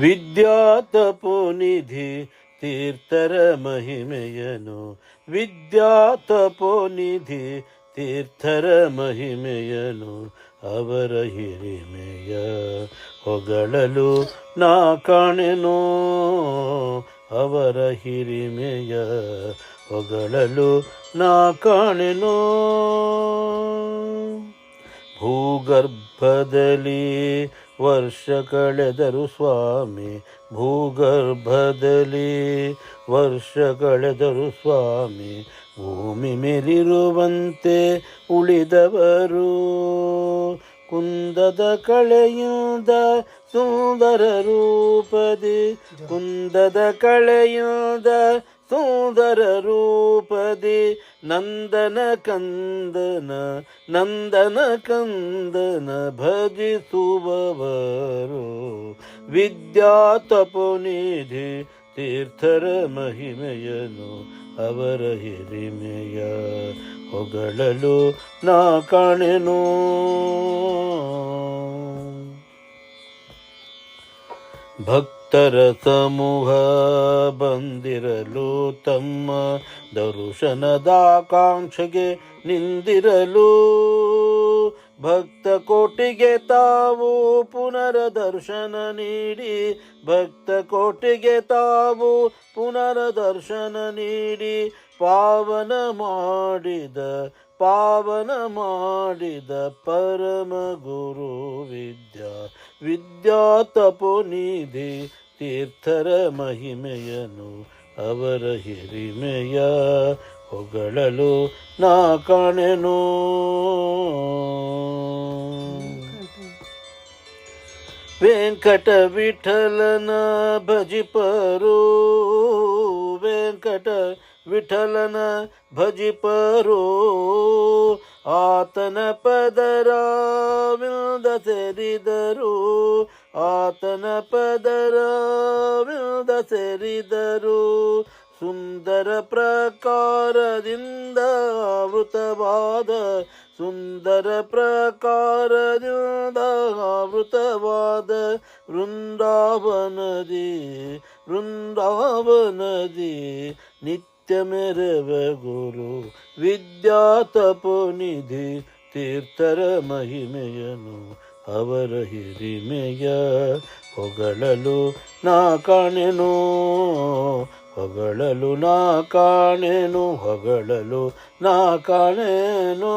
ವಿದ್ಯಾತಪೋನಿಧಿ ತೀರ್ಥರ ಮಹಿಮೆಯನು. ವಿದ್ಯಾತಪೋನಿಧಿ ತೀರ್ಥರ ಮಹಿಮೆಯನು. ಅವರ ಹಿರಿಮೆಯ ಹೊಗಳಲು ನಾ ಕಾಣೆನೋ. ಅವರ ಹಿರಿಮೆಯ ಹೊಗಳಲು ನಾ ಕಾಣೆನೋ. ಭೂಗರ್ಭದಲ್ಲಿ ವರ್ಷ ಕಳೆದರು ಸ್ವಾಮಿ ಭೂಗರ್ಭದಲ್ಲಿ. ವರ್ಷ ಕಳೆದರು ಸ್ವಾಮಿ ಭೂಮಿ ಮೇಲಿರುವಂತೆ ಉಳಿದವರು. ಕುಂದದ ಕಳೆಯುದ ಸುಂದರ ರೂಪದಿ, ಕುಂದದ ಕಳೆಯಿಂದ ಸುಂದರ ರೂಪದಿ ನಂದನ ಕಂದನ ನಂದನ ಕಂದನ ಭಜಿಸುವವರು. ವಿದ್ಯಾ ತಪೋನಿಧಿ ತೀರ್ಥರ ಮಹಿಮೆಯನು ಅವರ ಹಿರಿಮೆಯ ಹೊಗಳಲು ನಾ ಕಾಣೆನೋ. ಭಕ್ತರ ಸಮೂಹ ಬಂದಿರಲು ತಮ್ಮ ದರ್ಶನದಾಕಾಂಕ್ಷೆಗೆ ನಿಂದಿರಲು. ಭಕ್ತ ಕೋಟಿಗೆ ತಾವು ಪುನರ ದರ್ಶನ ನೀಡಿ. ಭಕ್ತ ಕೋಟಿಗೆ ತಾವು ಪುನರ ದರ್ಶನ ನೀಡಿ. ಪಾವನ ಮಾಡಿದ ಪಾವನ ಮಾಡಿದ ಪರಮ ಗುರು ವಿದ್ಯಾ. ವಿದ್ಯಾತಪೋನಿಧಿ ತೀರ್ಥರ ಮಹಿಮೆಯನು ಅವರ ಹಿರಿಮೆಯ ಹೊಗಳಲು ನಾ ಕಾಣೆನೋ. ವೆಂಕಟ ವಿಠಲನ ಭಜಿಪರು ವೆಂಕಟ ವಿಠಲನ ಭಜಿಪರು ಆತನ ಪದರ ವಿಲ್ದ ಸೇರಿದರು, ಆತನ ಪದರ ವಿಲ್ದ ಸೇರಿದರು, ಸುಂದರ ಪ್ರಕಾರದಿಂದ ಆವೃತವಾದ ಸುಂದರ ಪ್ರಕಾರದಿಂದ ಆವೃತವಾದ ವೃಂದಾವನದಿ ವೃಂದಾವನದಿ, ನಿತ್ಯ ಮೆರವ ಗುರು ವಿದ್ಯಾತಪೋನಿಧಿ ತೀರ್ಥರ ಮಹಿಮೆಯನು, ಅವರ ಹಿರಿಮೆಯ ಹೊಗಳಲು ನಾ ಕಾಣೆನೋ. ಹೊಗಳಲು ನಾ ಕಾಣೆನು ಹೊಗಳಲು ನಾ ಕಾಣೆನೋ.